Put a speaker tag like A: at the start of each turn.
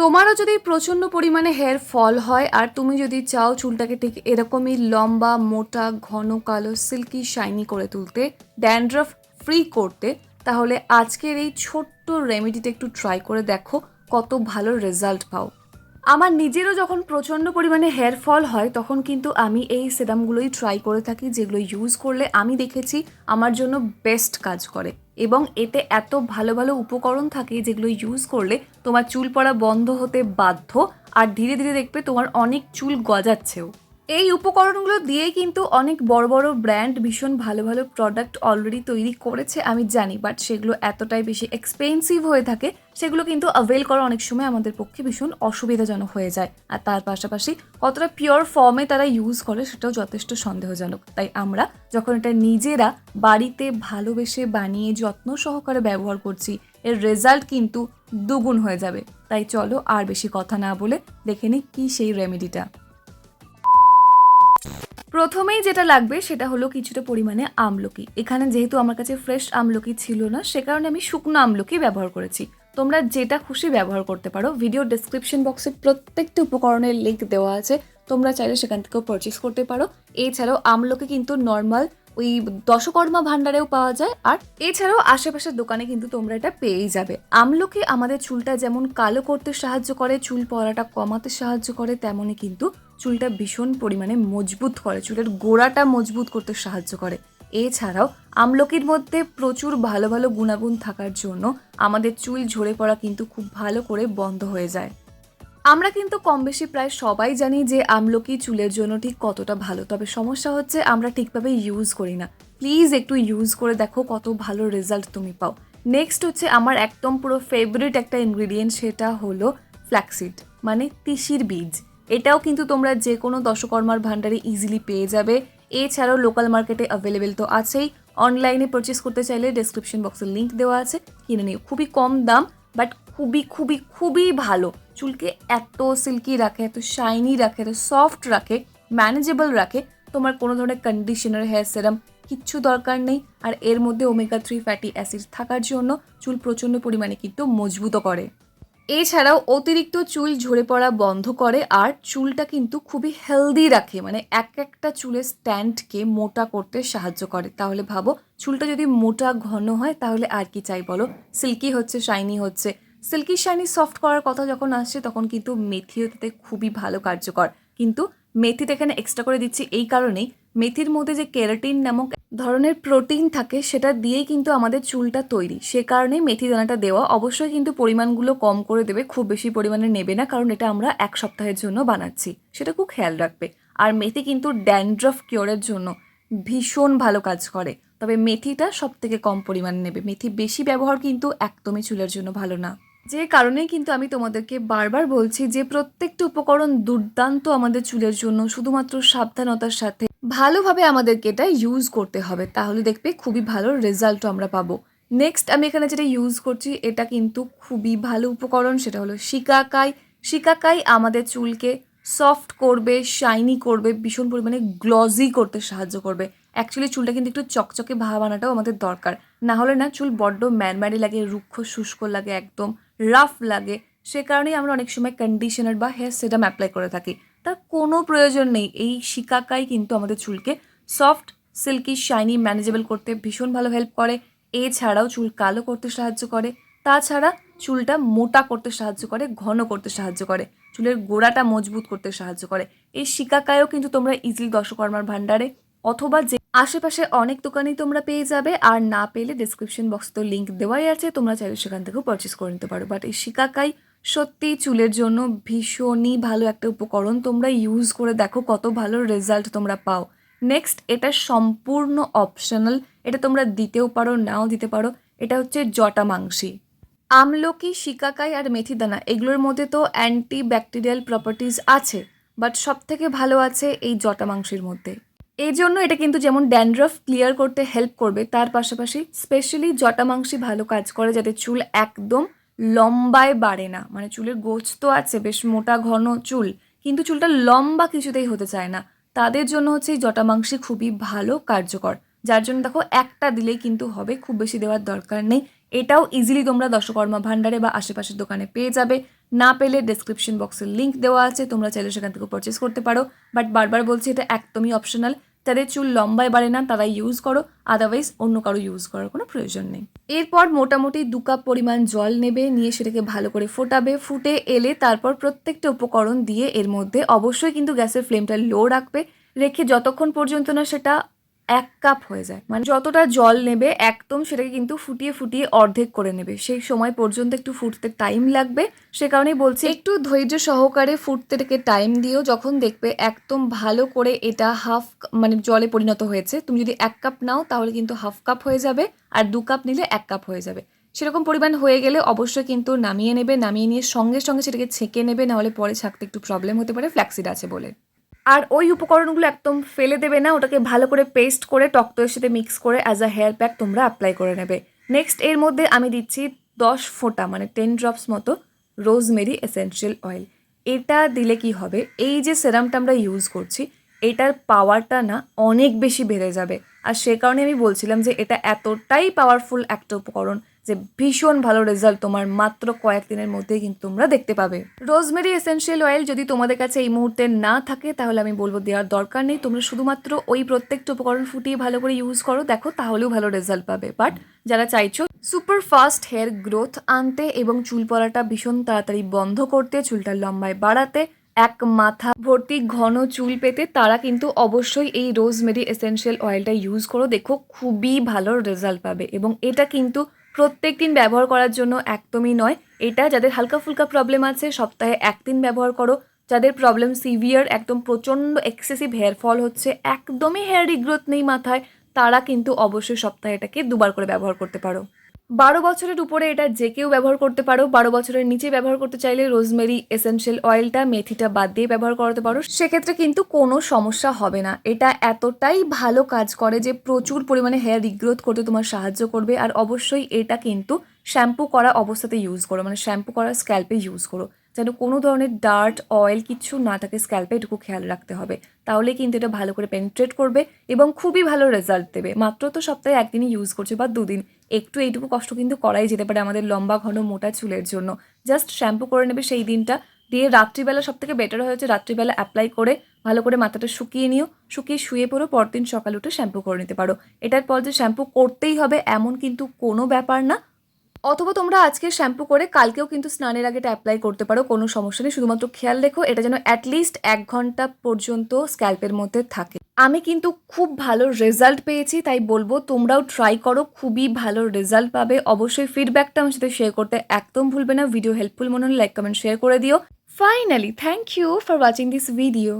A: তোমারও যদি প্রচণ্ড পরিমাণে হেয়ার ফল হয় আর তুমি যদি চাও চুলটাকে ঠিক এরকমই লম্বা, মোটা, ঘন, কালো সিল্কি শাইনি করে তুলতে ড্যান্ড্রফ ফ্রি করতে, তাহলে আজকের এই ছোট্ট রেমেডিটা একটু ট্রাই করে দেখো কত ভালো রেজাল্ট পাও। আমার নিজেরও যখন প্রচণ্ড পরিমাণে হেয়ার ফল হয়, তখন কিন্তু আমি এই সেরামগুলোই ট্রাই করে থাকি, যেগুলো ইউজ করলে আমি দেখেছি আমার জন্য বেস্ট কাজ করে। এবং এতে এত ভালো ভালো উপকরণ থাকে যেগুলো ইউজ করলে তোমার চুল পড়া বন্ধ হতে বাধ্য, আর ধীরে ধীরে দেখবে তোমার অনেক চুল গজাচ্ছেও। এই উপকরণগুলো দিয়ে কিন্তু অনেক বড় বড় ব্র্যান্ড ভীষণ ভালো ভালো প্রোডাক্ট অলরেডি তৈরি করেছে, আমি জানি। বাট সেগুলো এতটাই বেশি এক্সপেন্সিভ হয়ে থাকে, সেগুলো কিন্তু অ্যাভেল করা অনেক সময় আমাদের পক্ষে ভীষণ অসুবিধাজনক হয়ে যায়। আর তার পাশাপাশি কতটা পিওর ফর্মে তারা ইউজ করে সেটাও যথেষ্ট সন্দেহজনক। তাই আমরা যখন এটা নিজেরা বাড়িতে ভালোবেসে বানিয়ে যত্ন সহকারে ব্যবহার করছি, এর রেজাল্ট কিন্তু দুগুণ হয়ে যাবে। তাই চলো আর বেশি কথা না বলে দেখে নিই কী সেই রেমেডিটা প্রথমেই যেটা লাগবে সেটা হলো কিছুটা পরিমাণে আমলকি। এখানে যেহেতু আমার কাছে ফ্রেশ আমলকি ছিল না, সে কারণে আমি শুকনো আমলকি ব্যবহার করেছি। তোমরা যেটা খুশি ব্যবহার করতে পারো। ভিডিও ডেসক্রিপশন বক্সে প্রত্যেকটা উপকরণের লিঙ্ক দেওয়া আছে। তোমরা চাইলে সেখান থেকেও পারচেস করতে পারো। এছাড়াও আমলকি কিন্তু নর্মাল ওই দশকর্মা ভাণ্ডারেও পাওয়া যায়। আর এছাড়াও আশেপাশের দোকানে কিন্তু তোমরা এটা পেয়েই যাবে। আমলকি আমাদের চুলটা যেমন কালো করতে সাহায্য করে, চুল পড়াটা কমাতে সাহায্য করে, তেমনই কিন্তু চুলটা ভীষণ পরিমাণে মজবুত করে, চুলের গোড়াটা মজবুত করতে সাহায্য করে। এছাড়াও আমলকির মধ্যে প্রচুর ভালো ভালো গুণাগুণ থাকার জন্য আমাদের চুল ঝরে পড়া কিন্তু খুব ভালো করে বন্ধ হয়ে যায়। আমরা কিন্তু কম বেশি প্রায় সবাই জানি যে আমলকি চুলের জন্য ঠিক কতটা ভালো, তবে সমস্যা হচ্ছে আমরা ঠিকভাবে ইউজ করি না। প্লিজ একটু ইউজ করে দেখো কত ভালো রেজাল্ট তুমি পাও। নেক্সট হচ্ছে আমার একদম পুরো ফেভারিট একটা ইনগ্রিডিয়েন্ট সেটা হলো ফ্ল্যাক্সিড মানে তিসির বীজ। এটাও কিন্তু তোমরা যে কোনো দশকর্মার ভাণ্ডারে ইজিলি পেয়ে যাবে। এছাড়াও লোকাল মার্কেটে অ্যাভেলেবেল তো আছেই। অনলাইনে পারচেস করতে চাইলে ডেসক্রিপশন বক্সে লিঙ্ক দেওয়া আছে। কিনে নিও। খুবই কম দাম বাট খুবই খুবই খুবই ভালো। চুলকে এত সিল্কি রাখে, এত শাইনি রাখে, এত সফট রাখে ম্যানেজেবল রাখে, তোমার কোনো ধরনের কন্ডিশনার হেয়ার সেরাম কিচ্ছু দরকার নেই। আর এর মধ্যে ওমেগা থ্রি ফ্যাটি অ্যাসিড থাকার জন্য চুল প্রচণ্ড পরিমাণে কিন্তু মজবুত করে। এছাড়াও অতিরিক্ত চুল ঝরে পড়া বন্ধ করে আর চুলটা কিন্তু খুবই হেলদি রাখে। মানে এক একটা চুলের স্ট্যান্ডকে মোটা করতে সাহায্য করে। তাহলে ভাবো, চুলটা যদি মোটা ঘন হয়, তাহলে আর কি চাই বলো? সিল্কি হচ্ছে শাইনি হচ্ছে। সিল্কি শাইনি সফট করার কথা যখন আসছে, তখন কিন্তু মেথিও তাতে খুবই ভালো কার্যকর। কিন্তু মেথিটা এখানে এক্সট্রা করে দিচ্ছি এই কারণেই। মেথির মধ্যে যে কেরাটিন নামক ধরনের প্রোটিন থাকে, সেটা দিয়েই কিন্তু আমাদের চুলটা তৈরি। সে কারণে মেথি দানাটা দেওয়া। অবশ্যই কিন্তু পরিমাণগুলো কম করে দেবে, খুব বেশি পরিমাণে নেবে না, কারণ এটা আমরা এক সপ্তাহের জন্য বানাচ্ছি। সেটা খুব খেয়াল রাখবে। আর মেথি কিন্তু ড্যান্ড্রফ কিওরের জন্য ভীষণ ভালো কাজ করে। তবে মেথিটা সব থেকে কম পরিমাণে নেবে। মেথি বেশি ব্যবহার কিন্তু একদমই চুলের জন্য ভালো না। যে কারণেই কিন্তু আমি তোমাদেরকে বারবার বলছি যে প্রত্যেকটা উপকরণ দুর্দান্ত আমাদের চুলের জন্য, শুধুমাত্র সাবধানতার সাথে ভালোভাবে আমাদেরকে এটা ইউজ করতে হবে। তাহলে দেখবে খুবই ভালো রেজাল্টও আমরা পাবো। নেক্সট আমি এখানে যেটা ইউজ করছি, এটা কিন্তু খুবই ভালো উপকরণ, সেটা হলো শিকাকাই। শিকাকাই আমাদের চুলকে সফট করবে শাইনি করবে, ভীষণ পরিমাণে গ্লজি করতে সাহায্য করবে। অ্যাকচুয়ালি চুলটা কিন্তু একটু চকচকে ভাব আনাটাও আমাদের দরকার। না হলে না চুল বড্ড ম্যারম্যারি লাগে, রুক্ষ শুষ্ক লাগে একদম। রাফ লাগে। সে কারণেই আমরা অনেক সময় কন্ডিশনার বা হেয়ার সেটাম অ্যাপ্লাই করে থাকি। তার কোনো প্রয়োজন নেই। এই শিকাকাই কিন্তু আমাদের চুলকে সফট সিল্কি শাইনি ম্যানেজেবল করতে ভীষণ ভালো হেল্প করে। এছাড়াও চুল কালো করতে সাহায্য করে। তাছাড়া চুলটা মোটা করতে সাহায্য করে, ঘন করতে সাহায্য করে। চুলের গোড়াটা মজবুত করতে সাহায্য করে। এই শিকাকায়ও কিন্তু তোমরা ইজিলি দশকর্মার ভাণ্ডারে অথবা যে আশেপাশে অনেক দোকানেই তোমরা পেয়ে যাবে, আর না পেলে ডিসক্রিপশন বক্স তো লিঙ্ক দেওয়াই আছে, তোমরা চাইলে সেখান থেকেও পারচেস করে নিতে পারো। বাট এই শিকাকাই সত্যি চুলের জন্য ভীষণই ভালো একটা উপকরণ। তোমরা ইউজ করে দেখো কত ভালো রেজাল্ট তোমরা পাও। নেক্সট এটা সম্পূর্ণ অপশনাল এটা তোমরা দিতেও পারো, নাও দিতে পারো। এটা হচ্ছে জটা মাংসি। আমলকি, শিকাকাই আর মেথিদানা, এগুলোর মধ্যে তো অ্যান্টি ব্যাকটেরিয়াল প্রপার্টিজ আছে বাট সব থেকে ভালো আছে এই জটা মাংসের মধ্যে। এই জন্য এটা কিন্তু যেমন ড্যান্ড্রফ ক্লিয়ার করতে হেল্প করবে, তার পাশাপাশি স্পেশালি জটা মাংসি ভালো কাজ করে যাতে চুল একদম লম্বায় বাড়ে না। মানে চুলের গোছ তো আছে, বেশ মোটা ঘন চুল, কিন্তু চুলটা লম্বা কিছুতেই হতে চায় না। তাদের জন্য হচ্ছে এই জটা মাংসি খুবই ভালো, কার্যকর। যার জন্য দেখো একটা দিলেই কিন্তু হবে, খুব বেশি দেওয়ার দরকার নেই। এটাও ইজিলি তোমরা দশকর্মা ভাণ্ডারে বা আশেপাশের দোকানে পেয়ে যাবে। না পেলে ডেসক্রিপশন বক্সে লিঙ্ক দেওয়া আছে, তোমরা চাইলে সেখান থেকে পারচেস করতে পারো। বাট বারবার বলছি, এটা একদমই অপশনাল যাদের চুল লম্বায় বাড়ে না, তারা ইউজ করো আদারওয়াইজ অন্য কারও ইউজ করার কোনো প্রয়োজন নেই। এরপর মোটামুটি দু কাপ পরিমাণ জল নেবে, নিয়ে সেটাকে ভালো করে ফোটাবে, ফুটে এলে তারপর প্রত্যেকটা উপকরণ দিয়ে এর মধ্যে অবশ্যই কিন্তু গ্যাসের ফ্লেমটা লো রাখবে, রেখে যতক্ষণ পর্যন্ত না সেটা এক কাপ হয়ে যায়। মানে যতটা জল নেবে একদম সেটাকে কিন্তু ফুটিয়ে ফুটিয়ে অর্ধেক করে নেবে। সেই সময় পর্যন্ত একটু ফুটতে টাইম লাগবে। সে কারণেই বলছি, একটু ধৈর্য সহকারে ফুটতে থেকে টাইম দিও। যখন দেখবে একদম ভালো করে এটা হাফ মানে জলে পরিণত হয়েছে, তুমি যদি এক কাপ নাও তাহলে কিন্তু হাফ কাপ হয়ে যাবে আর দু কাপ নিলে এক কাপ হয়ে যাবে। সেরকম পরিমাণ হয়ে গেলে অবশ্যই কিন্তু নামিয়ে নেবে। নামিয়ে নিয়ে সঙ্গে সঙ্গে সেটাকে ছেঁকে নেবে, নাহলে পরে ছাকতে একটু প্রবলেম হতে পারে ফ্ল্যাক্সিড আছে বলে। আর ওই উপকরণগুলো একদম ফেলে দেবে না, ওটাকে ভালো করে পেস্ট করে টক টকদইয়ের সাথে মিক্স করে অ্যাজ আ হেয়ার প্যাক তোমরা অ্যাপ্লাই করে নেবে। নেক্সট এর মধ্যে আমি দিচ্ছি দশ ফোঁটা মানে টেন ড্রপস মতো রোজমেরি এসেনশিয়াল অয়েল এটা দিলে কি হবে, এই যে সেরামটা আমরা ইউজ করছি, এটার পাওয়ারটা না অনেক বেশি বেড়ে যাবে। আর সে কারণে আমি বলছিলাম যে এটা এতটাই পাওয়ারফুল একটা উপকরণ যে ভীষণ ভালো রেজাল্ট তোমার মাত্র কয়েকদিনের মধ্যেই কিন্তু তোমরা দেখতে পাবে। রোজমেরি এসেনশিয়াল অয়েল যদি তোমাদের কাছে এই মুহূর্তে না থাকে, তাহলে আমি বলব দেওয়ার দরকার নেই। তোমরা শুধুমাত্র ওই প্রত্যেকটা উপকরণ ফুটিয়ে ভালো করে ইউজ করো, দেখো তাহলেও ভালো রেজাল্ট পাবে। বাট যারা চাইছো সুপার ফাস্ট হেয়ার গ্রোথ আনতে এবং চুল পড়াটা ভীষণ তাড়াতাড়ি বন্ধ করতে চুলটা লম্বায় বাড়াতে, এক মাথা ভর্তি ঘন চুল পেতে, তারা কিন্তু অবশ্যই এই রোজমেরি এসেনশিয়াল অয়েলটা ইউজ করো। দেখো খুবই ভালো রেজাল্ট পাবে এবং এটা কিন্তু প্রত্যেক দিন ব্যবহার করার জন্য একদমই নয়। এটা যাদের হালকা ফুলকা প্রবলেম আছে, সপ্তাহে একদিন ব্যবহার করো। যাদের প্রবলেম সিভিয়ার একদম প্রচণ্ড এক্সেসিভ হেয়ার ফল হচ্ছে, একদমই হেয়ার রিগ্রোথ নেই মাথায়, তারা কিন্তু অবশ্যই সপ্তাহে এটাকে দুবার করে ব্যবহার করতে পারো। বারো বছরের উপরে এটা যে কেউ ব্যবহার করতে পারো, বারো বছরের নিচে ব্যবহার করতে চাইলে রোজমেরি এসেনশিয়াল অয়েলটা, মেথিটা বাদ দিয়ে ব্যবহার করতে পারো। সেক্ষেত্রে কিন্তু কোনো সমস্যা হবে না। এটা এতটাই ভালো কাজ করে যে প্রচুর পরিমাণে হেয়ার রিগ্রোথ করতে তোমার সাহায্য করবে। আর অবশ্যই এটা কিন্তু শ্যাম্পু করা অবস্থাতে ইউজ করো। মানে শ্যাম্পু করা স্ক্যাল্পে ইউজ করো। যেন কোনো ধরনের ডার্ট অয়েল কিছু না থাকে স্ক্যাল্পে এটুকু খেয়াল রাখতে হবে। তাহলে কিন্তু এটা ভালো করে পেনিট্রেট করবে এবং খুবই ভালো রেজাল্ট দেবে। মাত্র তো সপ্তাহে একদিনই ইউজ করছে বা দুদিন। একটু এইটুকু কষ্ট কিন্তু করাই যেতে পারে আমাদের লম্বা, ঘন, মোটা চুলের জন্য। জাস্ট শ্যাম্পু করে নেবে সেই দিনটা। দিয়ে রাত্রিবেলা সব থেকে বেটার হয়েছে রাত্রিবেলা অ্যাপ্লাই করে ভালো করে মাথাটা শুকিয়ে নিও। শুকিয়ে শুয়ে পড়ো, পরদিন সকালে উঠে শ্যাম্পু করে নিতে পারো। এটার পর যে শ্যাম্পু করতেই হবে এমন কিন্তু কোনো ব্যাপার না। অথবা তোমরা আজকে শ্যাম্পু করে কালকেও কিন্তু স্নানের আগে এটা অ্যাপ্লাই করতে পারো, কোনো সমস্যা নেই। শুধুমাত্র খেয়াল রেখো, এটা যেন অ্যাটলিস্ট এক ঘণ্টা পর্যন্ত স্ক্যাল্পের মধ্যে থাকে। আমি কিন্তু খুব ভালো রেজাল্ট পেয়েছি, তাই বলব তোমরাও ট্রাই করো, খুবই ভালো রেজাল্ট পাবে। অবশ্যই ফিডব্যাকটা আমার সাথে শেয়ার করতে একদম ভুলবে না। ভিডিও হেল্পফুল মনে হলে লাইক কমেন্ট শেয়ার করে দিও। Finally thank you for watching this video